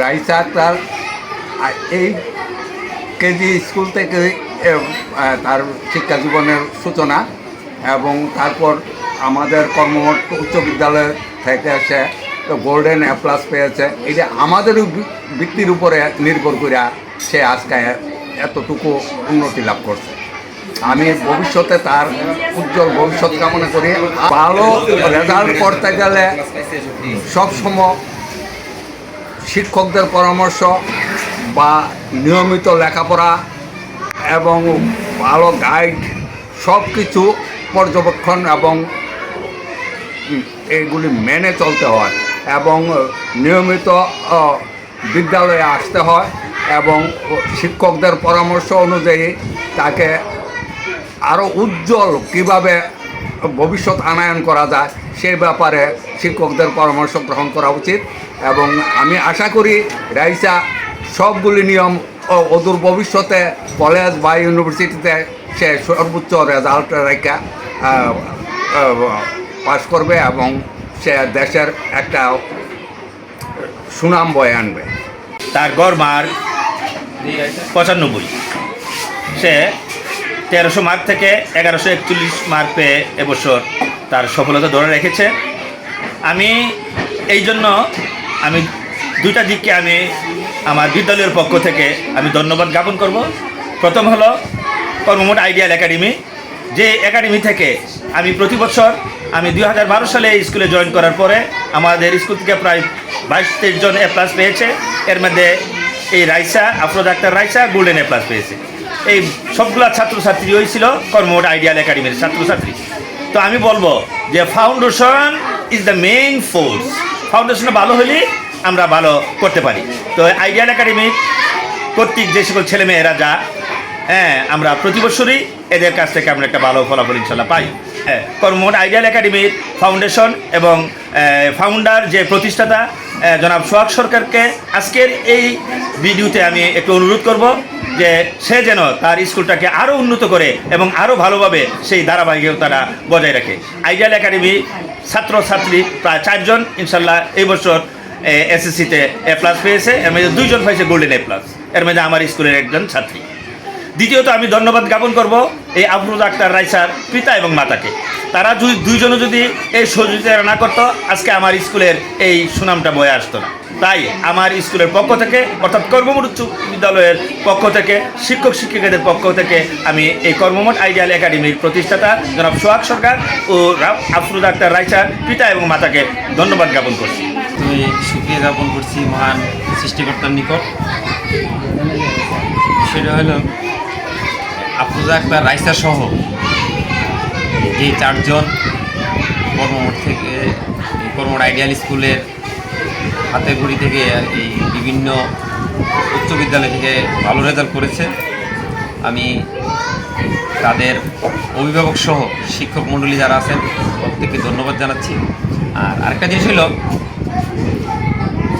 রাইসা তার এই KG school থেকে তার শিক্ষা জীবনের সূচনা এবং তারপর আমাদের কর্মমঠ উচ্চ বিদ্যালয় থেকে সে গোল্ডেন এ প্লাস পেয়েছে। এটা আমাদের বৃত্তির উপরে নির্ভর করে সে আজকে এতটুকু উন্নতি লাভ করছে। আমি ভবিষ্যতে তার উজ্জ্বল ভবিষ্যৎ কামনা করি। ভালো রেজাল্ট করতে গেলে সবসময় শিক্ষকদের পরামর্শ বা নিয়মিত লেখাপড়া এবং ভালো গাইড সব কিছু পর্যবেক্ষণ এবং এগুলি মেনে চলতে হয় এবং নিয়মিত বিদ্যালয়ে আসতে হয় এবং শিক্ষকদের পরামর্শ অনুযায়ী তাকে আরও উজ্জ্বল কীভাবে ভবিষ্যৎ আনায়ন করা যায়, সে ব্যাপারে শিক্ষকদের পরামর্শ গ্রহণ করা উচিত এবং আমি আশা করি রাইসা সবগুলি নিয়ম অদূর ভবিষ্যতে কলেজ বা ইউনিভার্সিটিতে সে সর্বোচ্চ রেজাল্ট রেখা পাশ করবে এবং সে দেশের একটা সুনাম বয়ে আনবে। তার গড় মার্ক পঁচানব্বই। সে তেরোশো মার্ক থেকে এগারোশো একচল্লিশ মার্ক পেয়ে এবছর তার সফলতা ধরে রেখেছে। আমি এই জন্য আমি দুইটা দিককে আমি আমার বিদ্যালয়ের পক্ষ থেকে আমি ধন্যবাদ জ্ঞাপন করব। প্রথম হলো কর্মমোট আইডিয়াল একাডেমি, যে একাডেমি থেকে আমি প্রতি বছর আমি দুই হাজার বারো সালে এই স্কুলে জয়েন করার পরে আমাদের স্কুল থেকে প্রায় বাইশ তেইশ জন এ প্লাস পেয়েছে। এর মধ্যে এই Raisa, Afroz Akhtar Raisa golden A plus পেয়েছে। এই সবগুলা ছাত্রছাত্রী হয়েছিল কর্মঠ আইডিয়াল একাডেমির ছাত্রছাত্রী। তো আমি বলব যে foundation is the main force foundation ভালো হলে আমরা ভালো করতে পারি। তো আইডিয়াল একাডেমি কর্তৃক যে সকল ছেলেমেয়েরা যা হ্যাঁ আমরা প্রতি বছরই এদের কাছ থেকে আমরা একটা ভালো ফলাফল ইনশাল্লাহ পাই। কর্মমোট আইডিয়াল একাডেমির ফাউন্ডেশন এবং ফাউন্ডার যে প্রতিষ্ঠাতা জনাব সোহাগ সরকারকে আজকের এই ভিডিওতে আমি একটু অনুরোধ করব যে সে যেন তার স্কুলটাকে আরও উন্নত করে এবং আরও ভালোভাবে সেই ধারাবাহিকতাটা বজায় রাখে। আইডিয়াল একাডেমি ছাত্রছাত্রী প্রায় চারজন, ইনশাল্লাহ এই বছর এসএসসিতে এ প্লাস পেয়েছে। এর মধ্যে দুইজন পাইছে গোল্ডেন এ প্লাস এর মধ্যে আমার স্কুলের একজন ছাত্রী। দ্বিতীয়ত আমি ধন্যবাদ জ্ঞাপন করব এই আফরুজ আক্তার রাইসার পিতা এবং মাতাকে। তারা যদি দুইজনও যদি এই সহযোগিতা না করতো, আজকে আমার স্কুলের এই সুনামটা বয়ে আসতো না। তাই আমার স্কুলের পক্ষ থেকে, অর্থাৎ কর্মমঠ উচ্চ বিদ্যালয়ের পক্ষ থেকে, শিক্ষক শিক্ষিকাদের পক্ষ থেকে আমি এই কর্মমঠ আইডিয়াল একাডেমির প্রতিষ্ঠাতা জনাব সোহাগ সরকার ও আফরুজ আক্তার রাইসার পিতা এবং মাতাকে ধন্যবাদ জ্ঞাপন করছি। আমি সুক্রিয়া জ্ঞাপন করছি মহান সৃষ্টিকর্তার নিকট। সেটা হলো আফরোজা আক্তার, রাইসা সহ যে চারজন কর্মমঠ থেকে কর্মমঠ আইডিয়াল স্কুলের হাতে ঘড়ি থেকে এই বিভিন্ন উচ্চ বিদ্যালয় থেকে ভালো রেজাল্ট করেছে। আমি তাদের অভিভাবক সহ শিক্ষক মণ্ডলী যারা আছেন, প্রত্যেককে ধন্যবাদ জানাচ্ছি। আর আরেকটা জিনিস হলো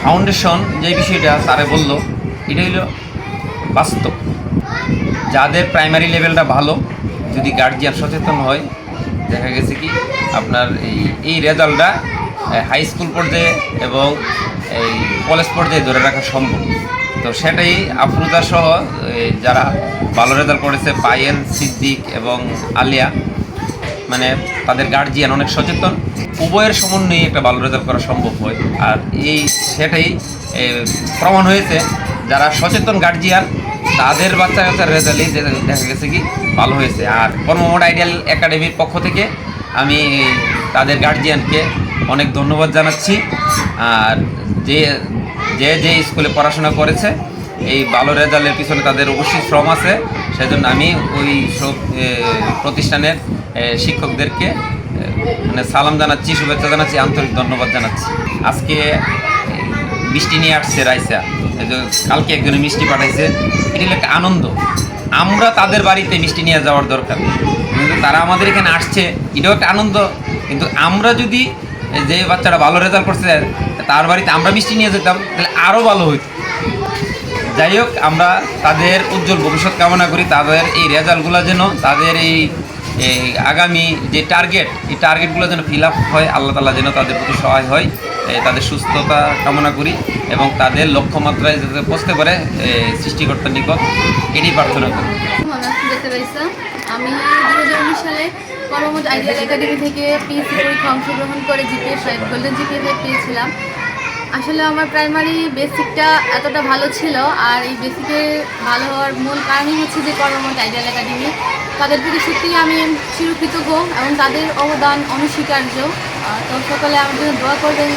ফাউন্ডেশন যে বিষয়টা তারে বলল, এটা হলো বাস্তব। যাদের প্রাইমারি লেভেলটা ভালো, যদি গার্জিয়ান সচেতন হয়, দেখা গেছে কি, আপনার এই এই রেজাল্টটা হাই স্কুল পর্যায়ে এবং এই কলেজ পর্যায়ে ধরে রাখা সম্ভব। তো সেটাই আফরুজা সহ যারা ভালো রেজাল্ট করেছে, পায়েল, সিদ্দিক এবং আলিয়া মানে তাদের গার্জিয়ান অনেক সচেতন। উভয়ের সমন্বয়ে একটা ভালো রেজাল্ট করা সম্ভব হয়। আর এই সেটাই প্রমাণ হয়েছে, যারা সচেতন গার্জিয়ান তাদের বাচ্চা কাচ্চার রেজাল্টই দেখা গেছে কি? ভালো হয়েছে। আর কর্মমোট আইডিয়াল একাডেমির পক্ষ থেকে আমি তাদের গার্জিয়ানকে অনেক ধন্যবাদ জানাচ্ছি। আর যে যে যে স্কুলে পড়াশোনা করেছে, এই ভালো রেজাল্টের পিছনে তাদের অবশ্যই শ্রম আছে। সেজন্য আমি ওই সব প্রতিষ্ঠানের শিক্ষকদেরকে মানে সালাম জানাচ্ছি, শুভেচ্ছা জানাচ্ছি, আন্তরিক ধন্যবাদ জানাচ্ছি। আজকে মিষ্টি নিয়ে আসছে রাইসা। কালকে একজনে মিষ্টি পাঠাইছে। এটা একটা আনন্দ। আমরা তাদের বাড়িতে মিষ্টি নিয়ে যাওয়ার দরকার। কিন্তু তারা আমাদের এখানে আসছে, এটাও একটা আনন্দ। কিন্তু আমরা যদি যে বাচ্চাটা ভালো রেজাল্ট করছে, তার বাড়িতে আমরা মিষ্টি নিয়ে যেতাম, তাহলে আরও ভালো হইত। যাই হোক, আমরা তাদের উজ্জ্বল ভবিষ্যৎ কামনা করি। তাদের এই রেজাল্টগুলো যেন, তাদের এই আগামী যে টার্গেট এই টার্গেটগুলো যেন ফিল আপ হয়, আল্লাহ তালা যেন তাদের প্রতি সহায় হয়। তাদের সুস্থতা কামনা করি এবং তাদের লক্ষ্যমাত্রায় যাতে পৌঁছতে পারে সৃষ্টিকর্তার নিকট এটি প্রার্থনা করি। আমি দু হাজার উনিশ সালে কর্মমত আইডিয়াল একাডেমি থেকে পিএসসি পরীক্ষা অংশগ্রহণ করে GPA five golden GPA five পেয়েছিলাম। আসলে আমার প্রাইমারি বেসিকটা এতটা ভালো ছিল আর এই বেসিকে ভালো হওয়ার মূল কারণই হচ্ছে যে কর্মমত আইডিয়াল একাডেমি। তাদের প্রতি সত্যিই আমি চিরকৃতজ্ঞ এবং তাদের অবদান অনস্বীকার্য। তো সকলে আমার জন্য দোয়া করবেন